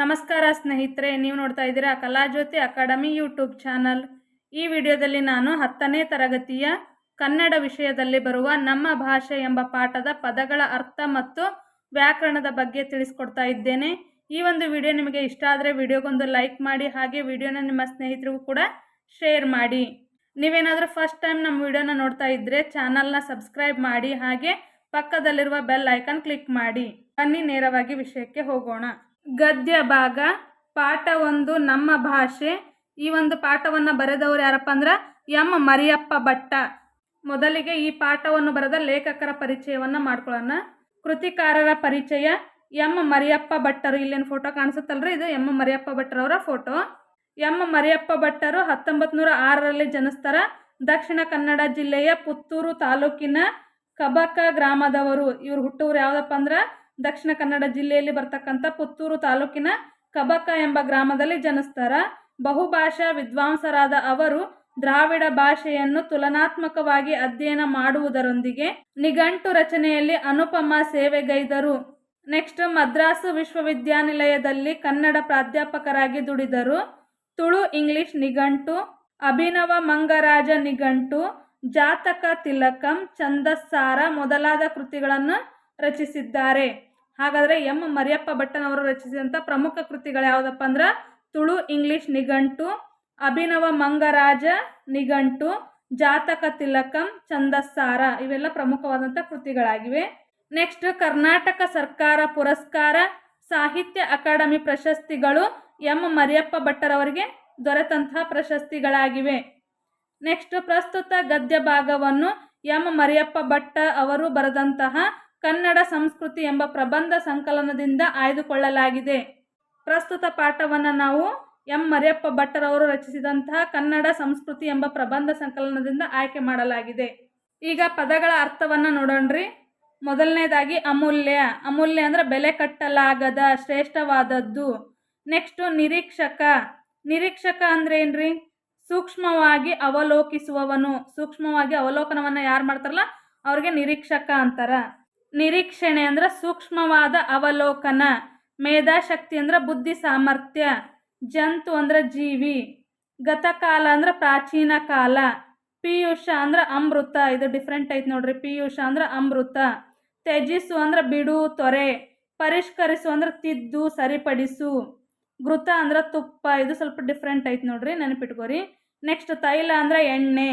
ನಮಸ್ಕಾರ ಸ್ನೇಹಿತರೆ, ನೀವು ನೋಡ್ತಾ ಇದ್ದೀರಾ ಕಲಾಜ್ಯೋತಿ ಅಕಾಡೆಮಿ ಯೂಟ್ಯೂಬ್ ಚಾನಲ್. ಈ ವಿಡಿಯೋದಲ್ಲಿ ನಾನು ಹತ್ತನೇ ತರಗತಿಯ ಕನ್ನಡ ವಿಷಯದಲ್ಲಿ ಬರುವ ನಮ್ಮ ಭಾಷೆ ಎಂಬ ಪಾಠದ ಪದಗಳ ಅರ್ಥ ಮತ್ತು ವ್ಯಾಕರಣದ ಬಗ್ಗೆ ತಿಳಿಸ್ಕೊಡ್ತಾ ಇದ್ದೇನೆ. ಈ ಒಂದು ವಿಡಿಯೋ ನಿಮಗೆ ಇಷ್ಟ ಆದರೆ ವಿಡಿಯೋಗೊಂದು ಲೈಕ್ ಮಾಡಿ, ಹಾಗೆ ವಿಡಿಯೋನ ನಿಮ್ಮ ಸ್ನೇಹಿತರಿಗೂ ಕೂಡ ಶೇರ್ ಮಾಡಿ. ನೀವೇನಾದರೂ ಫಸ್ಟ್ ಟೈಮ್ ನಮ್ಮ ವಿಡಿಯೋನ ನೋಡ್ತಾ ಇದ್ದರೆ ಚಾನಲ್ನ ಸಬ್ಸ್ಕ್ರೈಬ್ ಮಾಡಿ, ಹಾಗೆ ಪಕ್ಕದಲ್ಲಿರುವ ಬೆಲ್ ಐಕನ್ ಕ್ಲಿಕ್ ಮಾಡಿ. ಬನ್ನಿ, ನೇರವಾಗಿ ವಿಷಯಕ್ಕೆ ಹೋಗೋಣ. ಗದ್ಯ ಭಾಗ ಪಾಠ ಒಂದು, ನಮ್ಮ ಭಾಷೆ. ಈ ಒಂದು ಪಾಠವನ್ನು ಬರೆದವರು ಯಾರಪ್ಪ ಅಂದ್ರೆ ಎಂ. ಮರಿಯಪ್ಪ ಭಟ್ಟ. ಮೊದಲಿಗೆ ಈ ಪಾಠವನ್ನು ಬರೆದ ಲೇಖಕರ ಪರಿಚಯವನ್ನು ಮಾಡ್ಕೊಳ್ಳೋಣ ಕೃತಿಕಾರರ ಪರಿಚಯ, ಎಂ. ಮರಿಯಪ್ಪ ಭಟ್ಟರು. ಇಲ್ಲೇನು ಫೋಟೋ ಕಾಣಿಸುತ್ತಲ್ರಿ? ಇದು ಎಂ. ಮರಿಯಪ್ಪ ಭಟ್ಟರವರ ಫೋಟೋ ಎಂ. ಮರಿಯಪ್ಪ ಭಟ್ಟರು ಹತ್ತೊಂಬತ್ತು ನೂರ ಆರರಲ್ಲಿ ಜನಿಸ್ತಾರ. ದಕ್ಷಿಣ ಕನ್ನಡ ಜಿಲ್ಲೆಯ ಪುತ್ತೂರು ತಾಲೂಕಿನ ಕಬಕ ಗ್ರಾಮದವರು. ಇವ್ರು ಹುಟ್ಟೂರು ಯಾವುದಪ್ಪ ಅಂದ್ರೆ ದಕ್ಷಿಣ ಕನ್ನಡ ಜಿಲ್ಲೆಯಲ್ಲಿ ಬರ್ತಕ್ಕಂಥ ಪುತ್ತೂರು ತಾಲೂಕಿನ ಕಬಕ ಎಂಬ ಗ್ರಾಮದಲ್ಲಿ ಜನಿಸ್ತಾರ. ಬಹುಭಾಷಾ ವಿದ್ವಾಂಸರಾದ ಅವರು ದ್ರಾವಿಡ ಭಾಷೆಯನ್ನು ತುಲನಾತ್ಮಕವಾಗಿ ಅಧ್ಯಯನ ಮಾಡುವುದರೊಂದಿಗೆ ನಿಘಂಟು ರಚನೆಯಲ್ಲಿ ಅನುಪಮ ಸೇವೆಗೈದರು. ನೆಕ್ಸ್ಟ್ ಮದ್ರಾಸು ವಿಶ್ವವಿದ್ಯಾನಿಲಯದಲ್ಲಿ ಕನ್ನಡ ಪ್ರಾಧ್ಯಾಪಕರಾಗಿ ದುಡಿದರು. ತುಳು ಇಂಗ್ಲಿಷ್ ನಿಘಂಟು, ಅಭಿನವ ಮಂಗರಾಜ ನಿಘಂಟು, ಜಾತಕ ತಿಲಕಂ, ಛಂದಸ್ಸಾರ ಮೊದಲಾದ ಕೃತಿಗಳನ್ನು ರಚಿಸಿದ್ದಾರೆ. ಹಾಗಾದರೆ ಎಂ. ಮರಿಯಪ್ಪ ಭಟ್ಟನವರು ರಚಿಸಿದಂಥ ಪ್ರಮುಖ ಕೃತಿಗಳು ಯಾವುದಪ್ಪ ಅಂದ್ರೆ ತುಳು, ಇಂಗ್ಲಿಷ್, ನಿಘಂಟು, ಅಭಿನವ ಮಂಗರಾಜ, ನಿಘಂಟು, ಜಾತಕ ತಿಲಕಂ ಚಂದಸ್ಸಾರ ಇವೆಲ್ಲ ಪ್ರಮುಖವಾದಂಥ ಕೃತಿಗಳಾಗಿವೆ. ನೆಕ್ಸ್ಟ್ ಕರ್ನಾಟಕ ಸರ್ಕಾರ ಪುರಸ್ಕಾರ, ಸಾಹಿತ್ಯ ಅಕಾಡೆಮಿ ಪ್ರಶಸ್ತಿಗಳು ಎಂ. ಮರಿಯಪ್ಪ ಭಟ್ಟರವರಿಗೆ ದೊರೆತಂತಹ ಪ್ರಶಸ್ತಿಗಳಾಗಿವೆ. ನೆಕ್ಸ್ಟ್ ಪ್ರಸ್ತುತ ಗದ್ಯ ಭಾಗವನ್ನು ಎಂ. ಮರಿಯಪ್ಪ ಭಟ್ಟ ಅವರು ಬರೆದಂತಹ ಕನ್ನಡ ಸಂಸ್ಕೃತಿ ಎಂಬ ಪ್ರಬಂಧ ಸಂಕಲನದಿಂದ ಆಯ್ದುಕೊಳ್ಳಲಾಗಿದೆ. ಪ್ರಸ್ತುತ ಪಾಠವನ್ನು ನಾವು ಎಂ. ಮರಿಯಪ್ಪ ಭಟ್ಟರವರು ರಚಿಸಿದಂತಹ ಕನ್ನಡ ಸಂಸ್ಕೃತಿ ಎಂಬ ಪ್ರಬಂಧ ಸಂಕಲನದಿಂದ ಆಯ್ಕೆ ಮಾಡಲಾಗಿದೆ. ಈಗ ಪದಗಳ ಅರ್ಥವನ್ನು ನೋಡೋಣ್ರಿ. ಮೊದಲನೇದಾಗಿ ಅಮೂಲ್ಯ. ಅಮೂಲ್ಯ ಅಂದರೆ ಬೆಲೆ ಕಟ್ಟಲಾಗದ, ಶ್ರೇಷ್ಠವಾದದ್ದು. ನೆಕ್ಸ್ಟು ನಿರೀಕ್ಷಕ. ನಿರೀಕ್ಷಕ ಅಂದ್ರೆ ಏನ್ರಿ? ಸೂಕ್ಷ್ಮವಾಗಿ ಅವಲೋಕಿಸುವವನು. ಸೂಕ್ಷ್ಮವಾಗಿ ಅವಲೋಕನವನ್ನು ಯಾರು ಮಾಡ್ತಾರಲ್ಲ? ಅವ್ರಿಗೆ ನಿರೀಕ್ಷಕ ಅಂತಾರ. ನಿರೀಕ್ಷಣೆ ಅಂದ್ರೆ ಸೂಕ್ಷ್ಮವಾದ ಅವಲೋಕನ, ಮೇಧಾಶಕ್ತಿ ಅಂದ್ರೆ ಬುದ್ಧಿ ಸಾಮರ್ಥ್ಯ, ಜಂತು ಅಂದ್ರೆ ಜೀವಿ, ಗತಕಾಲ ಅಂದ್ರೆ ಪ್ರಾಚೀನ ಕಾಲ, ಪಿಯೂಷ ಅಂದ್ರೆ ಅಮೃತ, ಇದು ಡಿಫ್ರೆಂಟ್ ಐತೆ ನೋಡ್ರಿ, ಪಿಯುಷ ಅಂದ್ರೆ ಅಮೃತ ತ್ಯಜಿಸು ಅಂದ್ರೆ ಬಿಡು ತೊರೆ, ಪರಿಷ್ಕರಿಸು ಅಂದ್ರೆ ತಿದ್ದು ಸರಿಪಡಿಸು, ಘೃತ ಅಂದ್ರೆ ತುಪ್ಪ, ಇದು ಸ್ವಲ್ಪ ಡಿಫ್ರೆಂಟ್ ಐತೆ ನೋಡ್ರಿ, ನೆನಪಿಟ್ಕೋರಿ. ನೆಕ್ಸ್ಟ್ ತೈಲ ಅಂದ್ರೆ ಎಣ್ಣೆ,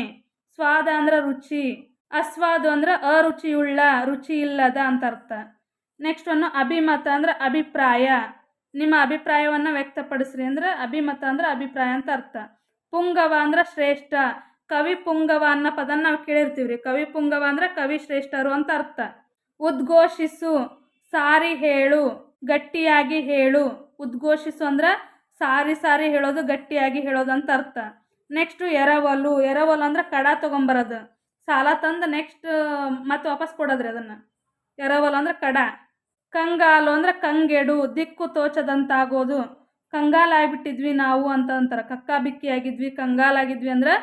ಸ್ವಾದ ಅಂದ್ರೆ ರುಚಿ. ಅಸ್ವಾದು ಅಂದ್ರೆ ಅರುಚಿಯುಳ್ಳ ರುಚಿ ಇಲ್ಲದ ಅಂತ ಅರ್ಥ. ನೆಕ್ಸ್ಟ್ ಒಂದು ಅಭಿಮತ ಅಂದ್ರೆ ಅಭಿಪ್ರಾಯ. ನಿಮ್ಮ ಅಭಿಪ್ರಾಯವನ್ನು ವ್ಯಕ್ತಪಡಿಸ್ರಿ ಅಂದ್ರೆ ಅಭಿಮತ ಅಂದ್ರೆ ಅಭಿಪ್ರಾಯ ಅಂತ ಅರ್ಥ. ಪುಂಗವ ಅಂದ್ರೆ ಶ್ರೇಷ್ಠ. ಕವಿ ಪುಂಗವ ಅನ್ನೋ ಪದನ ನಾವು ಕೇಳಿರ್ತೀವಿ ರೀ ಕವಿ ಪುಂಗವ ಅಂದ್ರೆ ಕವಿ ಶ್ರೇಷ್ಠರು ಅಂತ ಅರ್ಥ. ಉದ್ಘೋಷಿಸು, ಸಾರಿ ಹೇಳು, ಗಟ್ಟಿಯಾಗಿ ಹೇಳು. ಉದ್ಘೋಷಿಸು ಅಂದ್ರೆ ಸಾರಿ ಸಾರಿ ಹೇಳೋದು, ಗಟ್ಟಿಯಾಗಿ ಹೇಳೋದು ಅಂತ ಅರ್ಥ. ನೆಕ್ಸ್ಟು ಎರವಲು. ಎರವಲು ಅಂದ್ರೆ ಕಡ ತೊಗೊಂಬರೋದು. ಸಾಲ ತಂದು ನೆಕ್ಸ್ಟ್ ಮತ್ತೆ ವಾಪಸ್ ಕೊಡೋದ್ರಿ ಅದನ್ನು. ಎರವಲು ಅಂದ್ರೆ ಕಡ, ಕಂಗಾಲು ಅಂದ್ರೆ ಕಂಗೆಡು, ದಿಕ್ಕು ತೋಚದಂತಾಗೋದು. ಕಂಗಾಲಾಗ್ಬಿಟ್ಟಿದ್ವಿ ನಾವು ಅಂತ ಅಂತಾರೆ. ಕಕ್ಕ ಬಿಕ್ಕಿ ಆಗಿದ್ವಿ ಕಂಗಾಲಾಗಿದ್ವಿ ಅಂದ್ರೆ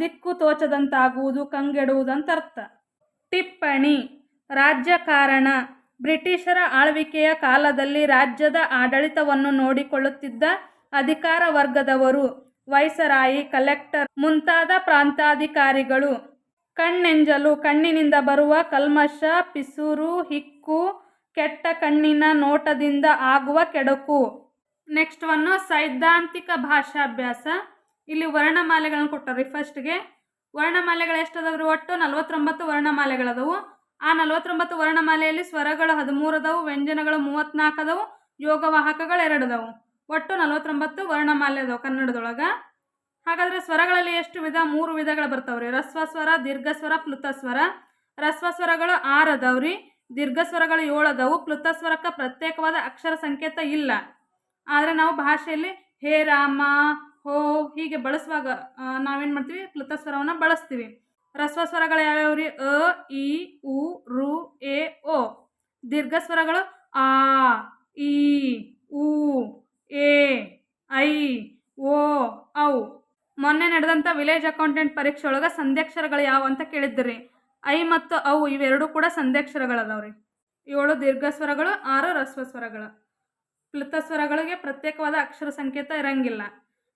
ದಿಕ್ಕು ತೋಚದಂತಾಗುವುದು, ಕಂಗೆಡುವುದು ಅಂತ ಅರ್ಥ. ಟಿಪ್ಪಣಿ ರಾಜ್ಯಕಾರಣ ಬ್ರಿಟಿಷರ ಆಳ್ವಿಕೆಯ ಕಾಲದಲ್ಲಿ ರಾಜ್ಯದ ಆಡಳಿತವನ್ನು ನೋಡಿಕೊಳ್ಳುತ್ತಿದ್ದ ಅಧಿಕಾರ ವರ್ಗದವರು, ವೈಸರಾಯಿ, ಕಲೆಕ್ಟರ್, ಮುಂತಾದ ಪ್ರಾಂತಾಧಿಕಾರಿಗಳು ಕಣ್ಣೆಂಜಲು ಕಣ್ಣಿನಿಂದ ಬರುವ ಕಲ್ಮಶ, ಪಿಸುರು, ಹಿಕ್ಕು, ಕೆಟ್ಟ ಕಣ್ಣಿನ ನೋಟದಿಂದ ಆಗುವ ಕೆಡಕು. ನೆಕ್ಸ್ಟ್ ಒನ್ನು ಸೈದ್ಧಾಂತಿಕ ಭಾಷಾಭ್ಯಾಸ. ಇಲ್ಲಿ ವರ್ಣಮಾಲೆಗಳನ್ನು ಕೊಟ್ಟರಿ ಫಸ್ಟ್ಗೆ ವರ್ಣಮಾಲೆಗಳು ಎಷ್ಟದವ್ರಿ ಒಟ್ಟು? ನಲವತ್ತೊಂಬತ್ತು ವರ್ಣಮಾಲೆಗಳದವು. ಆ ನಲವತ್ತೊಂಬತ್ತು ವರ್ಣಮಾಲೆಯಲ್ಲಿ ಸ್ವರಗಳು ಹದಿಮೂರು ಅದಾವು, ವ್ಯಂಜನಗಳು ಮೂವತ್ತ್ನಾಲ್ಕು ಅದಾವು, ಯೋಗವಾಹಕಗಳು ಎರಡು ಅದಾವು. ಒಟ್ಟು ನಲವತ್ತೊಂಬತ್ತು ವರ್ಣಮಾಲೆ ಅದಾವು ಕನ್ನಡದೊಳಗೆ. ಹಾಗಾದರೆ ಸ್ವರಗಳಲ್ಲಿ ಎಷ್ಟು ವಿಧ? ಮೂರು ವಿಧಗಳು ಬರ್ತಾವ್ರಿ. ರಸ್ವ ಸ್ವರ, ದೀರ್ಘ ಸ್ವರ, ಪ್ಲುತ ಸ್ವರ. ರಸ್ವ ಸ್ವರಗಳು ಆರು ಅದಾವ್ರಿ. ದೀರ್ಘ ಸ್ವರಗಳು ಏಳು ಅದಾವು. ಪ್ಲುತ ಸ್ವರಕ್ಕೆ ಪ್ರತ್ಯೇಕವಾದ ಅಕ್ಷರ ಸಂಕೇತ ಇಲ್ಲ. ಆದರೆ ನಾವು ಭಾಷೆಯಲ್ಲಿ ಹೇ ರಾಮ, ಹೋ ಹೀಗೆ ಬಳಸುವಾಗ ನಾವೇನು ಮಾಡ್ತೀವಿ? ಪ್ಲುತ ಸ್ವರವನ್ನು ಬಳಸ್ತೀವಿ. ರಸ್ವ ಸ್ವರಗಳು ಯಾವ್ಯಾವ ಅ, ಇ, ಉ, ರು, ಎ, ಓ. ದೀರ್ಘ ಸ್ವರಗಳು ಆ, ಇ, ಉ, ಎ, ಐ, ಓ, ಔ. ಮೊನ್ನೆ ನಡೆದಂಥ ವಿಲೇಜ್ ಅಕೌಂಟೆಂಟ್ ಪರೀಕ್ಷೆ ಒಳಗೆ ಸಂಧ್ಯಾಕ್ಷರಗಳು ಯಾವ ಅಂತ ಕೇಳಿದ್ರಿ. ಐ ಮತ್ತು ಅವು ಇವೆರಡೂ ಕೂಡ ಸಂಧ್ಯಾಕ್ಷರಗಳದಾವ್ರಿ. ಏಳು ದೀರ್ಘ ಸ್ವರಗಳು ಆರು ರಸ್ವ ಸ್ವರಗಳು ಪ್ಲುತ ಸ್ವರಗಳಿಗೆ ಪ್ರತ್ಯೇಕವಾದ ಅಕ್ಷರ ಸಂಕೇತ ಇರಂಗಿಲ್ಲ.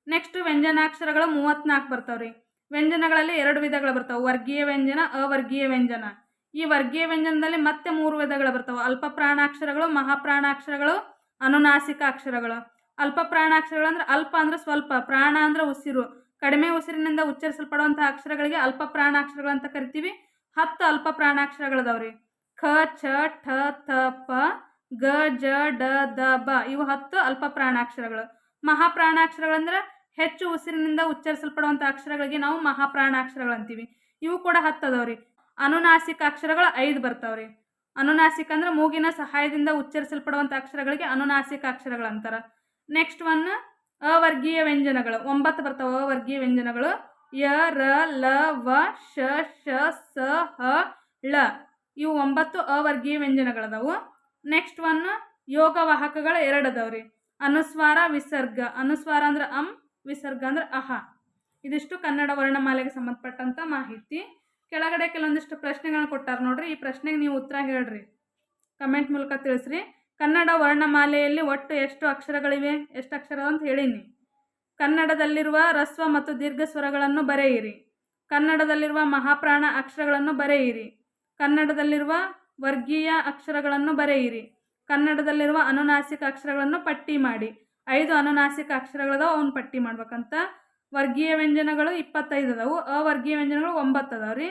ನೆಕ್ಸ್ಟ್ ವ್ಯಂಜನಾಕ್ಷರಗಳು ಮೂವತ್ತ್ನಾಲ್ಕು ಬರ್ತಾವ್ರಿ. ವ್ಯಂಜನಗಳಲ್ಲಿ ಎರಡು ವಿಧಗಳು ಬರ್ತಾವೆ. ವರ್ಗೀಯ ವ್ಯಂಜನ, ಅವರ್ಗೀಯ ವ್ಯಂಜನ. ಈ ವರ್ಗೀಯ ವ್ಯಂಜನದಲ್ಲಿ ಮತ್ತೆ ಮೂರು ವಿಧಗಳು ಬರ್ತಾವೆ. ಅಲ್ಪ ಪ್ರಾಣಾಕ್ಷರಗಳು, ಮಹಾಪ್ರಾಣಾಕ್ಷರಗಳು ಅನುನಾಸಿಕ ಅಕ್ಷರಗಳು ಅಲ್ಪ ಪ್ರಾಣಾಕ್ಷರಗಳು ಅಂದ್ರೆ ಅಲ್ಪ ಅಂದ್ರೆ ಸ್ವಲ್ಪ, ಪ್ರಾಣ ಅಂದ್ರೆ ಉಸಿರು. ಕಡಿಮೆ ಉಸಿರಿನಿಂದ ಉಚ್ಚರಿಸಲ್ಪಡುವಂತಹ ಅಕ್ಷರಗಳಿಗೆ ಅಲ್ಪ ಅಂತ ಕರಿತೀವಿ. ಹತ್ತು ಅಲ್ಪ ಪ್ರಾಣಾಕ್ಷರಗಳದಾವ್ರಿ. ಖ ಛ ಠ, ಥ, ಪ, ಗ, ಜ, ಡ, ದ, ಬ ಇವು ಹತ್ತು ಅಲ್ಪ ಪ್ರಾಣಾಕ್ಷರಗಳು. ಮಹಾಪ್ರಾಣಾಕ್ಷರಗಳಂದ್ರೆ ಹೆಚ್ಚು ಉಸಿರಿನಿಂದ ಉಚ್ಚರಿಸಲ್ಪಡುವಂಥ ಅಕ್ಷರಗಳಿಗೆ ನಾವು ಮಹಾಪ್ರಾಣಾಕ್ಷರಗಳು ಅಂತೀವಿ. ಇವು ಕೂಡ ಹತ್ತು ರೀ ಅನುನಾಸಿಕ ಅಕ್ಷರಗಳು ಐದು ಬರ್ತಾವ್ರಿ. ಅನುನಾಸಿಕ ಅಂದ್ರೆ ಮೂಗಿನ ಸಹಾಯದಿಂದ ಉಚ್ಚರಿಸಲ್ಪಡುವಂಥ ಅಕ್ಷರಗಳಿಗೆ ಅನುನಾಸಿಕ ಅಕ್ಷರಗಳು ಅಂತಾರೆ. ನೆಕ್ಸ್ಟ್ ಒನ್ ಅವರ್ಗೀಯ ವ್ಯಂಜನಗಳು. ಒಂಬತ್ತು ಬರ್ತಾವೆ, ಅವರ್ಗೀಯ ವ್ಯಂಜನಗಳು. ಯ, ರ, ಲ, ವ, ಶ ಶ, ಸ, ಹ, ಳ. ಇವು ಒಂಬತ್ತು ಅವರ್ಗೀಯ ವ್ಯಂಜನಗಳದಾವು. ನೆಕ್ಸ್ಟ್ ಒನ್ ಯೋಗವಾಹಕಗಳು ಎರಡು ರೀ ಅನುಸ್ವಾರ, ವಿಸರ್ಗ. ಅನುಸ್ವಾರ ಅಂದ್ರೆ ಅಂ, ವಿಸರ್ಗ ಅಂದ್ರೆ ಅಹ. ಇದಿಷ್ಟು ಕನ್ನಡ ವರ್ಣಮಾಲೆಗೆ ಸಂಬಂಧಪಟ್ಟಂತ ಮಾಹಿತಿ. ಕೆಳಗಡೆ ಕೆಲವೊಂದಿಷ್ಟು ಪ್ರಶ್ನೆಗಳನ್ನ ಕೊಟ್ಟಾರ ನೋಡ್ರಿ. ಈ ಪ್ರಶ್ನೆಗೆ ನೀವು ಉತ್ತರ ಹೇಳ್ರಿ. ಕಮೆಂಟ್ ಮೂಲಕ ತಿಳಿಸ್ರಿ. ಕನ್ನಡ ವರ್ಣಮಾಲೆಯಲ್ಲಿ ಒಟ್ಟು ಎಷ್ಟು ಅಕ್ಷರಗಳಿವೆ? ಎಷ್ಟು ಅಕ್ಷರ ಅಂತ ಹೇಳೀನಿ. ಕನ್ನಡದಲ್ಲಿರುವ ರಸ್ವ ಮತ್ತು ದೀರ್ಘ ಸ್ವರಗಳನ್ನು ಬರೆಯಿರಿ. ಕನ್ನಡದಲ್ಲಿರುವ ಮಹಾಪ್ರಾಣ ಅಕ್ಷರಗಳನ್ನು ಬರೆಯಿರಿ. ಕನ್ನಡದಲ್ಲಿರುವ ವರ್ಗೀಯ ಅಕ್ಷರಗಳನ್ನು ಬರೆಯಿರಿ. ಕನ್ನಡದಲ್ಲಿರುವ ಅನುನಾಸಿಕ ಅಕ್ಷರಗಳನ್ನು ಪಟ್ಟಿ ಮಾಡಿ. ಐದು ಅನುನಾಸಿಕ ಅಕ್ಷರಗಳದ ಅವನು ಪಟ್ಟಿ ಮಾಡ್ಬೇಕಂತ. ವರ್ಗೀಯ ವ್ಯಂಜನಗಳು ಇಪ್ಪತ್ತೈದು ಅದಾವು ಅವರ್ಗೀಯ ವ್ಯಂಜನಗಳು ಒಂಬತ್ತು ಅದಾವ್ರಿ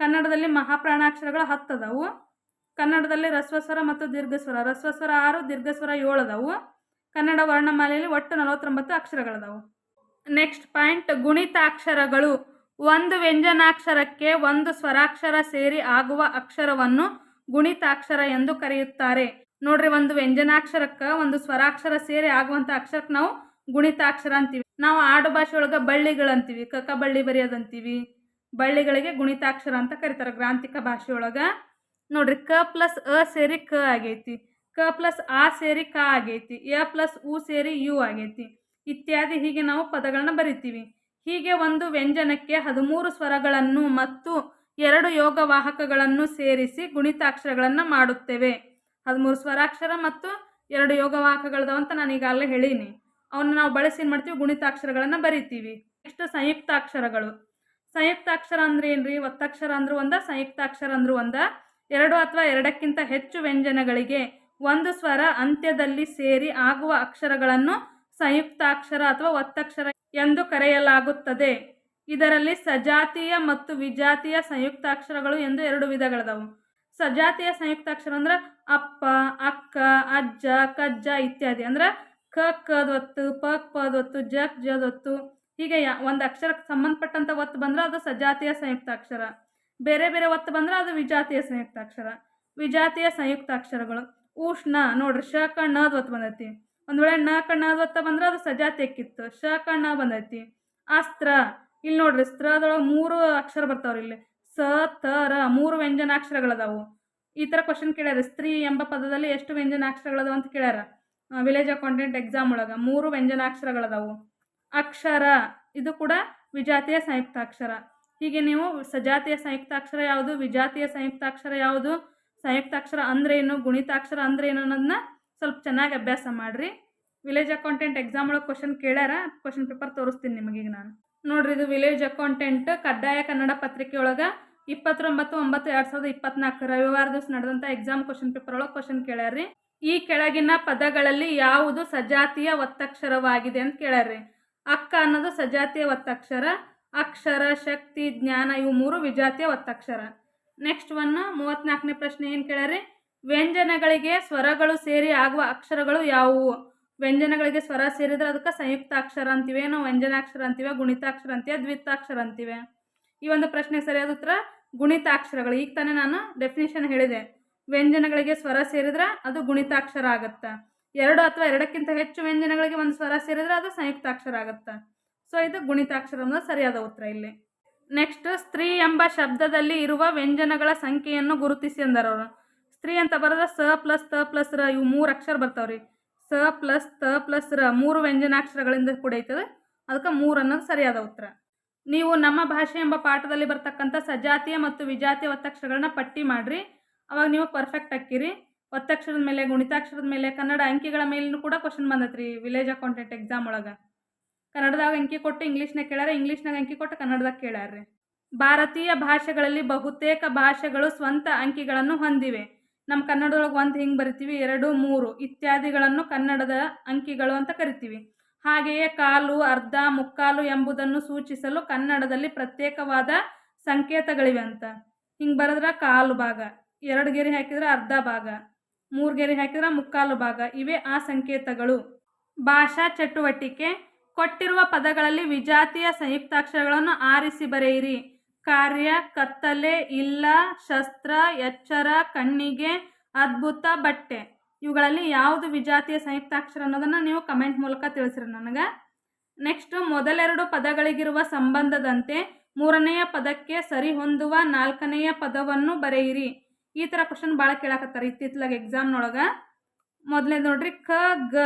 ಕನ್ನಡದಲ್ಲಿ ಮಹಾಪ್ರಾಣಾಕ್ಷರಗಳು ಹತ್ತು ಅದಾವು ಕನ್ನಡದಲ್ಲಿ ರಸ್ವಸ್ವರ ಮತ್ತು ದೀರ್ಘಸ್ವರ. ರಸ್ವಸ್ವರ ಆರು, ದೀರ್ಘಸ್ವರ ಏಳು ಅದಾವು ಕನ್ನಡ ವರ್ಣಮಾಲೆಯಲ್ಲಿ ಒಟ್ಟು ನಲವತ್ತೊಂಬತ್ತು ಅಕ್ಷರಗಳದಾವು. Next point ಗುಣಿತಾಕ್ಷರಗಳು. ಒಂದು ವ್ಯಂಜನಾಕ್ಷರಕ್ಕೆ ಒಂದು ಸ್ವರಾಕ್ಷರ ಸೇರಿ ಆಗುವ ಅಕ್ಷರವನ್ನು ಗುಣಿತಾಕ್ಷರ ಎಂದು ಕರೆಯುತ್ತಾರೆ. ನೋಡ್ರಿ, ಒಂದು ವ್ಯಂಜನಾಕ್ಷರಕ್ಕೆ ಒಂದು ಸ್ವರಾಕ್ಷರ ಸೇರಿ ಆಗುವಂಥ ಅಕ್ಷರಕ್ಕೆ ನಾವು ಗುಣಿತಾಕ್ಷರ ಅಂತೀವಿ. ನಾವು ಆಡು ಭಾಷೆ ಒಳಗೆ ಬಳ್ಳಿಗಳು ಅಂತೀವಿ ಕಕ್ಕ ಬಳ್ಳಿ ಬರೆಯೋದಂತೀವಿ. ಬಳ್ಳಿಗಳಿಗೆ ಗುಣಿತಾಕ್ಷರ ಅಂತ ಕರೀತಾರೆ ಗ್ರಾಂಥಿಕ ಭಾಷೆ ಒಳಗೆ ನೋಡ್ರಿ, ಕ ಪ್ಲಸ್ ಅ ಸೇರಿ ಕ ಆಗೈತಿ. ಕ ಪ್ಲಸ್ ಆ ಸೇರಿ ಕ ಆಗೈತಿ. ಎ ಪ್ಲಸ್ ಉ ಸೇರಿ ಯು ಆಗೈತಿ. ಇತ್ಯಾದಿ ಹೀಗೆ ನಾವು ಪದಗಳನ್ನ ಬರಿತೀವಿ. ಹೀಗೆ ಒಂದು ವ್ಯಂಜನಕ್ಕೆ ಹದಿಮೂರು ಸ್ವರಗಳನ್ನು ಮತ್ತು ಎರಡು ಯೋಗವಾಹಕಗಳನ್ನು ಸೇರಿಸಿ ಗುಣಿತಾಕ್ಷರಗಳನ್ನು ಮಾಡುತ್ತೇವೆ. ಹದಿಮೂರು ಸ್ವರಾಕ್ಷರ ಮತ್ತು ಎರಡು ಯೋಗವಾಹಕಗಳದವಂತ ನಾನು ಈಗಾಗಲೇ ಹೇಳೀನಿ. ಅವನ್ನ ನಾವು ಬಳಸಿ ಏನು ಮಾಡ್ತೀವಿ? ಗುಣಿತಾಕ್ಷರಗಳನ್ನು ಬರಿತೀವಿ. ನೆಕ್ಸ್ಟ್ ಸಂಯುಕ್ತಾಕ್ಷರಗಳು. ಸಂಯುಕ್ತಾಕ್ಷರ ಅಂದ್ರೆ ಏನ್ರಿ ಒತ್ತಕ್ಷರ ಅಂದ್ರೆ ಒಂದ, ಸಂಯುಕ್ತಾಕ್ಷರ ಅಂದ್ರೆ ಒಂದ. ಎರಡು ಅಥವಾ ಎರಡಕ್ಕಿಂತ ಹೆಚ್ಚು ವ್ಯಂಜನಗಳಿಗೆ ಒಂದು ಸ್ವರ ಅಂತ್ಯದಲ್ಲಿ ಸೇರಿ ಆಗುವ ಅಕ್ಷರಗಳನ್ನು ಸಂಯುಕ್ತಾಕ್ಷರ ಅಥವಾ ಒತ್ತಕ್ಷರ ಎಂದು ಕರೆಯಲಾಗುತ್ತದೆ. ಇದರಲ್ಲಿ ಸಜಾತಿಯ ಮತ್ತು ವಿಜಾತಿಯ ಸಂಯುಕ್ತಾಕ್ಷರಗಳು ಎಂದು ಎರಡು ವಿಧಗಳದವು. ಸಜಾತಿಯ ಸಂಯುಕ್ತಾಕ್ಷರ ಅಂದ್ರೆ ಅಪ್ಪ, ಅಕ್ಕ, ಅಜ್ಜ, ಕಜ್ಜ ಇತ್ಯಾದಿ. ಅಂದ್ರೆ ಕ ಕದೊತ್ತು ಪ ಪದೊತ್ತು ಜಕ್ ಜದೊತ್ತು ಹೀಗೆ ಒಂದು ಅಕ್ಷರಕ್ಕೆ ಸಂಬಂಧಪಟ್ಟಂಥ ಒತ್ತು ಬಂದ್ರೆ ಅದು ಸಜಾತಿಯ ಸಂಯುಕ್ತಾಕ್ಷರ. ಬೇರೆ ಬೇರೆ ಒತ್ತು ಬಂದ್ರೆ ಅದು ವಿಜಾತೀಯ ಸಂಯುಕ್ತಾಕ್ಷರ, ವಿಜಾತೀಯ ಸಂಯುಕ್ತಾಕ್ಷರಗಳು. ಉಷ್ಣ, ನೋಡ್ರಿ, ಶ ಕಣ್ಣದ ಣದ್ ಒತ್ತು ಬಂದೈತಿ. ಒಂದು ವೇಳೆ ನ ಕಣ್ಣದ ಒತ್ತು ಒತ್ತ ಬಂದ್ರೆ ಅದು ಸಜಾತಿಯಕ್ಕಿತ್ತು. ಶ ಕಣ್ಣ ಬಂದೈತಿ. ಅಸ್ತ್ರ, ಇಲ್ಲಿ ನೋಡ್ರಿ, ಸ್ತ್ರದೊಳಗೆ ಮೂರು ಅಕ್ಷರ ಬರ್ತಾವ್ರಿ ಇಲ್ಲಿ. ಸ, ತ, ರ, ಮೂರು ವ್ಯಂಜನಾಕ್ಷರಗಳದಾವು. ಈ ಥರ ಕ್ವಶನ್ ಕೇಳ್ಯಾರ. ಸ್ತ್ರೀ ಎಂಬ ಪದದಲ್ಲಿ ಎಷ್ಟು ವ್ಯಂಜನಾಕ್ಷರಗಳದಾವ ಅಂತ ಕೇಳ್ಯಾರ. ವಿಲೇಜ್ ಅಕೌಂಟೆಂಟ್ ಎಕ್ಸಾಮ್ ಒಳಗೆ ಮೂರು ವ್ಯಂಜನಾಕ್ಷರಗಳದಾವು. ಅಕ್ಷರ, ಇದು ಕೂಡ ವಿಜಾತಿಯ ಸಂಯುಕ್ತಾಕ್ಷರ. ಹೀಗೆ ನೀವು ಸಜಾತಿಯ ಸಂಯುಕ್ತಾಕ್ಷರ ಯಾವುದು, ವಿಜಾತಿಯ ಸಂಯುಕ್ತಾಕ್ಷರ ಯಾವುದು, ಸಂಯುಕ್ತಾಕ್ಷರ ಅಂದ್ರೆ ಏನು, ಗುಣಿತಾಕ್ಷರ ಅಂದ್ರೆ ಏನು ಅನ್ನೋದನ್ನ ಸ್ವಲ್ಪ ಚೆನ್ನಾಗಿ ಅಭ್ಯಾಸ ಮಾಡಿರಿ. ವಿಲೇಜ್ ಅಕೌಂಟೆಂಟ್ ಎಕ್ಸಾಮ್ ಒಳಗೆ ಕ್ವಶನ್ ಕೇಳ್ಯಾರ ಕ್ವಶನ್ ಪೇಪರ್ ತೋರಿಸ್ತೀನಿ ನಿಮಗೀಗ ನಾನು. ನೋಡ್ರಿ ಇದು ವಿಲೇಜ್ ಅಕೌಂಟೆಂಟ್ ಕಡ್ಡಾಯ ಕನ್ನಡ ಪತ್ರಿಕೆ ಒಳಗೆ ಇಪ್ಪತ್ತೊಂಬತ್ತು, ಒಂಬತ್ತು, ಎರಡು ಸಾವಿರದ ಇಪ್ಪತ್ನಾಲ್ಕು ರವಿವಾರ ದಿವಸ ನಡೆದಂಥ ಎಕ್ಸಾಮ್ ಕ್ವಶನ್ ಪೇಪರ್ ಒಳಗೆ ಕ್ವಶನ್ ಕೇಳ್ಯಾರ್ರಿ. ಈ ಕೆಳಗಿನ ಪದಗಳಲ್ಲಿ ಯಾವುದು ಸಜಾತಿಯ ಒತ್ತಕ್ಷರವಾಗಿದೆ ಅಂತ ಕೇಳ್ಯಾರ್ರಿ. ಅಕ್ಕ ಅನ್ನೋದು ಸಜಾತಿಯ ಒತ್ತಕ್ಷರ ಅಕ್ಷರ, ಶಕ್ತಿ, ಜ್ಞಾನ ಇವು ಮೂರು ವಿಜಾತಿಯ ಒತ್ತಕ್ಷರ. ನೆಕ್ಸ್ಟ್ ಒನ್ ಮೂವತ್ನಾಲ್ಕನೇ ಪ್ರಶ್ನೆ ಏನು ಕೇಳ್ಯಾರಿ ವ್ಯಂಜನಗಳಿಗೆ ಸ್ವರಗಳು ಸೇರಿ ಆಗುವ ಅಕ್ಷರಗಳು ಯಾವುವು? ವ್ಯಂಜನಗಳಿಗೆ ಸ್ವರ ಸೇರಿದ್ರೆ ಅದಕ್ಕೆ ಸಂಯುಕ್ತಾಕ್ಷರ ಅಂತೀವಿ. ನಾವು ವ್ಯಂಜನಾಕ್ಷರ ಅಂತೀವಿ, ಗುಣಿತಾಕ್ಷರ ಅಂತೀವಿ, ದ್ವಿತಾಕ್ಷರ ಅಂತೀವಿ. ಈ ಒಂದು ಪ್ರಶ್ನೆಗೆ ಸರಿಯಾದ ಉತ್ತರ ಗುಣಿತಾಕ್ಷರಗಳು. ಈಗ ತಾನೇ ನಾನು ಡೆಫಿನೇಷನ್ ಹೇಳಿದೆ. ವ್ಯಂಜನಗಳಿಗೆ ಸ್ವರ ಸೇರಿದ್ರೆ ಅದು ಗುಣಿತಾಕ್ಷರ ಆಗುತ್ತೆ? ಎರಡು ಅಥವಾ ಎರಡಕ್ಕಿಂತ ಹೆಚ್ಚು ವ್ಯಂಜನಗಳಿಗೆ ಒಂದು ಸ್ವರ ಸೇರಿದ್ರೆ ಅದು ಸಂಯುಕ್ತಾಕ್ಷರ ಆಗುತ್ತೆ? ಸೊ ಇದು ಗುಣಿತಾಕ್ಷರ ಅನ್ನೋದು ಸರಿಯಾದ ಉತ್ತರ ಇಲ್ಲಿ. ನೆಕ್ಸ್ಟ್ ಸ್ತ್ರೀ ಎಂಬ ಶಬ್ದದಲ್ಲಿ ಇರುವ ವ್ಯಂಜನಗಳ ಸಂಖ್ಯೆಯನ್ನು ಗುರುತಿಸಿ ಅಂದರವರು ಸ್ತ್ರೀ ಅಂತ ಬರೋದ ಸ ಪ್ಲಸ್ ತ ಪ್ಲಸ್ ರ, ಇವು ಮೂರು ಅಕ್ಷರ ಬರ್ತಾವ್ರಿ. ಸ ಪ್ಲಸ್ ತ ಪ್ಲಸ್ ರ, ಮೂರು ವ್ಯಂಜನಾಕ್ಷರಗಳಿಂದ ಕೂಡ ಐತದೆ ಅದಕ್ಕೆ ಮೂರು ಅನ್ನೋದು ಸರಿಯಾದ ಉತ್ತರ. ನೀವು ನಮ್ಮ ಭಾಷೆ ಎಂಬ ಪಾಠದಲ್ಲಿ ಬರ್ತಕ್ಕಂಥ ಸಜಾತಿಯ ಮತ್ತು ವಿಜಾತಿಯ ಒತ್ತಕ್ಷರಗಳನ್ನ ಪಟ್ಟಿ ಮಾಡಿರಿ. ಅವಾಗ ನೀವು ಪರ್ಫೆಕ್ಟ್ ಹಾಕಿರಿ ಒತ್ತಕ್ಷರದ ಮೇಲೆ, ಗುಣಿತಾಕ್ಷರದ ಮೇಲೆ, ಕನ್ನಡ ಅಂಕಿಗಳ ಮೇಲೂ ಕೂಡ ಕ್ವಶನ್ ಬಂದತ್ರಿ ವಿಲೇಜ್ ಅಕೌಂಟೆಂಟ್ ಎಕ್ಸಾಮ್ ಒಳಗೆ. ಕನ್ನಡದಾಗ ಅಂಕಿ ಕೊಟ್ಟು ಇಂಗ್ಲೀಷ್ನಾಗ ಕೇಳ್ಯಾರ ಇಂಗ್ಲೀಷ್ನಾಗ ಅಂಕಿ ಕೊಟ್ಟು ಕನ್ನಡದಾಗ ಕೇಳ್ಯಾರ್ರಿ. ಭಾರತೀಯ ಭಾಷೆಗಳಲ್ಲಿ ಬಹುತೇಕ ಭಾಷೆಗಳು ಸ್ವಂತ ಅಂಕಿಗಳನ್ನು ಹೊಂದಿವೆ. ನಮ್ಮ ಕನ್ನಡದೊಳಗೆ ಒಂದು ಹಿಂಗೆ ಬರಿತೀವಿ, ಎರಡು, ಮೂರು ಇತ್ಯಾದಿಗಳನ್ನು ಕನ್ನಡದ ಅಂಕಿಗಳು ಅಂತ ಕರಿತೀವಿ. ಹಾಗೆಯೇ ಕಾಲು, ಅರ್ಧ, ಮುಕ್ಕಾಲು ಎಂಬುದನ್ನು ಸೂಚಿಸಲು ಕನ್ನಡದಲ್ಲಿ ಪ್ರತ್ಯೇಕವಾದ ಸಂಕೇತಗಳಿವೆ ಅಂತ. ಹಿಂಗೆ ಬರೆದ್ರೆ ಕಾಲು ಭಾಗ, ಎರಡು ಗೆರೆ ಹಾಕಿದ್ರೆ ಅರ್ಧ ಭಾಗ, ಮೂರು ಗೆರೆ ಹಾಕಿದ್ರೆ ಮುಕ್ಕಾಲು ಭಾಗ, ಇವೆ ಆ ಸಂಕೇತಗಳು. ಭಾಷಾ ಚಟುವಟಿಕೆ ಕೊಟ್ಟಿರುವ ಪದಗಳಲ್ಲಿ ವಿಜಾತಿಯ ಸಂಯುಕ್ತಾಕ್ಷರಗಳನ್ನು ಆರಿಸಿ ಬರೆಯಿರಿ. ಕಾರ್ಯ, ಕತ್ತಲೆ, ಇಲ್ಲ, ಶಸ್ತ್ರ, ಎಚ್ಚರ, ಕಣ್ಣಿಗೆ, ಅದ್ಭುತ, ಬಟ್ಟೆ. ಇವುಗಳಲ್ಲಿ ಯಾವುದು ವಿಜಾತಿಯ ಸಂಯುಕ್ತಾಕ್ಷರ ಅನ್ನೋದನ್ನು ನೀವು ಕಮೆಂಟ್ ಮೂಲಕ ತಿಳಿಸ್ರಿ ನನಗೆ. ನೆಕ್ಸ್ಟ್, ಮೊದಲೆರಡು ಪದಗಳಿಗಿರುವ ಸಂಬಂಧದಂತೆ ಮೂರನೆಯ ಪದಕ್ಕೆ ಸರಿ ಹೊಂದುವ ನಾಲ್ಕನೆಯ ಪದವನ್ನು ಬರೆಯಿರಿ. ಈ ಥರ ಕ್ವಶನ್ ಭಾಳ ಕೇಳಾಕತ್ತಾರೆ ಇತ್ತಿತ್ತಲಾಗ ಎಕ್ಸಾಮ್ನೊಳಗೆ ಮೊದಲೇ ನೋಡ್ರಿ ಕ, ಗ,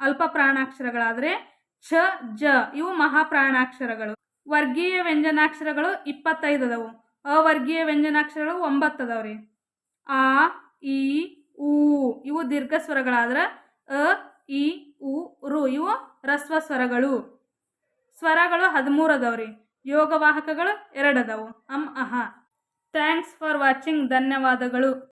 ಅಲ್ಪ ಪ್ರಾಣಾಕ್ಷರಗಳಾದರೆ ಛ ಜ ಇವು ಮಹಾಪ್ರಾಣಾಕ್ಷರಗಳು. ವರ್ಗೀಯ ವ್ಯಂಜನಾಕ್ಷರಗಳು ಇಪ್ಪತ್ತೈದು ಅದಾವು. ಅವರ್ಗೀಯ ವ್ಯಂಜನಾಕ್ಷರಗಳು ಒಂಬತ್ತು ರೀ ಆ ಇ ಉ ಇವು ದೀರ್ಘ ಸ್ವರಗಳಾದ್ರೆ ಅ, ಇ, ಉ, ರು ಇವು ರಸ್ವ ಸ್ವರಗಳು ಸ್ವರಗಳು ಹದಿಮೂರು ಅದಾವ್ರಿ. ಯೋಗವಾಹಕಗಳು ಎರಡು ಅದಾವು. ಅಂ, ಅಹ. Thanks for watching. ಧನ್ಯವಾದಗಳು.